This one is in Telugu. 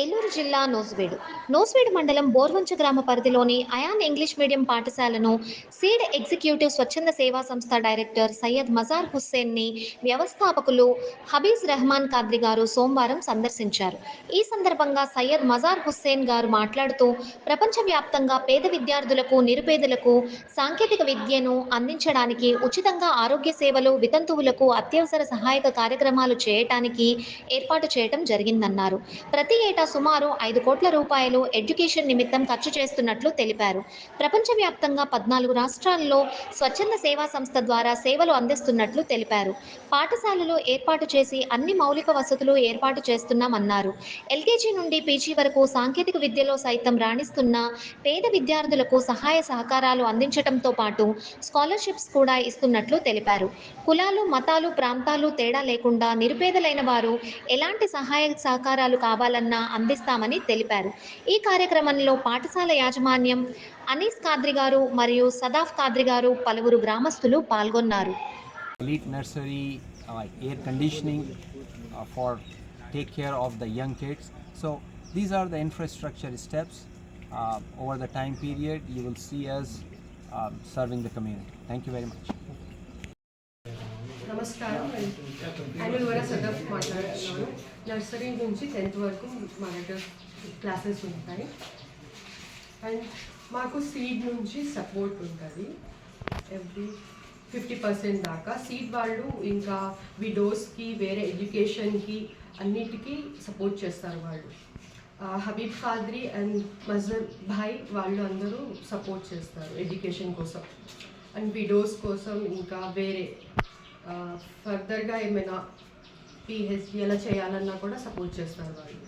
ఏలూరు జిల్లా నోస్వేడు. నోస్వేడు మండలం బోర్వంచ గ్రామ పరిధిలోని అయాన్ ఇంగ్లీష్ మీడియం పాఠశాలను సీడ్ ఎగ్జిక్యూటివ్ స్వచ్ఛంద సేవా సంస్థ డైరెక్టర్ సయ్యద్ మజార్ హుస్సేన్ని వ్యవస్థాపకులు హబీజ్ రెహమాన్ కాద్రి గారు సోమవారం సందర్శించారు. ఈ సందర్భంగా సయ్యద్ మజార్ హుస్సేన్ గారు మాట్లాడుతూ ప్రపంచవ్యాప్తంగా పేద విద్యార్థులకు నిరుపేదలకు సాంకేతిక విద్యను అందించడానికి ఉచితంగా ఆరోగ్య సేవలు వితంతువులకు అత్యవసర సహాయక కార్యక్రమాలు చేయటానికి ఏర్పాటు చేయటం జరిగిందన్నారు. ప్రతి ఏటా సుమారు ఐదు కోట్ల రూపాయలు ఎడ్యుకేషన్ నిమిత్తం ఖర్చు చేస్తున్నట్లు తెలిపారు. ప్రపంచవ్యాప్తంగా పద్నాలుగు రాష్ట్రాల్లో స్వచ్ఛంద సేవా సంస్థ ద్వారా సేవలు అందిస్తున్నట్లు తెలిపారు. పాఠశాలలు ఏర్పాటు చేసి అన్ని మౌలిక వసతులు ఏర్పాటు చేస్తున్నామన్నారు. ఎల్కేజీ నుండి పీజీ వరకు సాంకేతిక విద్యలో సైతం రాణిస్తున్న పేద విద్యార్థులకు సహాయ సహకారాలు అందించడంతో పాటు స్కాలర్షిప్స్ కూడా ఇస్తున్నట్లు తెలిపారు. కులాలు మతాలు ప్రాంతాలు తేడా లేకుండా నిరుపేదలైన వారు ఎలాంటి సహాయ సహకారాలు కావాలన్నా అందిస్తామని తెలిపారు ఈ కార్యక్రమంలో పాఠశాల యాజమాన్యం అనీస్ కాద్రి గారు మరియు సదాఫ్ కాద్రి గారు పలువురు గ్రామస్తులు పాల్గొన్నారు complete nursery, uh, air conditioning uh, for take care of the young kids. So these are the infrastructure steps. Uh, over the time period, you will see us um, serving the community. Thank you very much. నమస్కారం. యాన్యువల్ వర సదఫ్ మాట్లాడుతున్నాను. నర్సరీ నుంచి టెన్త్ వరకు మా దగ్గర క్లాసెస్ ఉంటాయి. అండ్ మాకు సీడ్ నుంచి సపోర్ట్ ఉంటుంది. ఎవ్రీ ఫిఫ్టీ పర్సెంట్ దాకా. సీడ్ వాళ్ళు ఇంకా విడోస్కి వేరే ఎడ్యుకేషన్కి అన్నిటికీ సపోర్ట్ చేస్తారు వాళ్ళు. హబీబ్ ఖాద్రి అండ్ మజర్ భాయ్ వాళ్ళు అందరూ సపోర్ట్ చేస్తారు ఎడ్యుకేషన్ కోసం. అండ్ విడోస్ కోసం ఇంకా వేరే ఫర్దర్గా ఏమైనా పిహెచ్డి ఎలా చేయాలన్నా కూడా సపోర్ట్ చేస్తారు వాళ్ళు.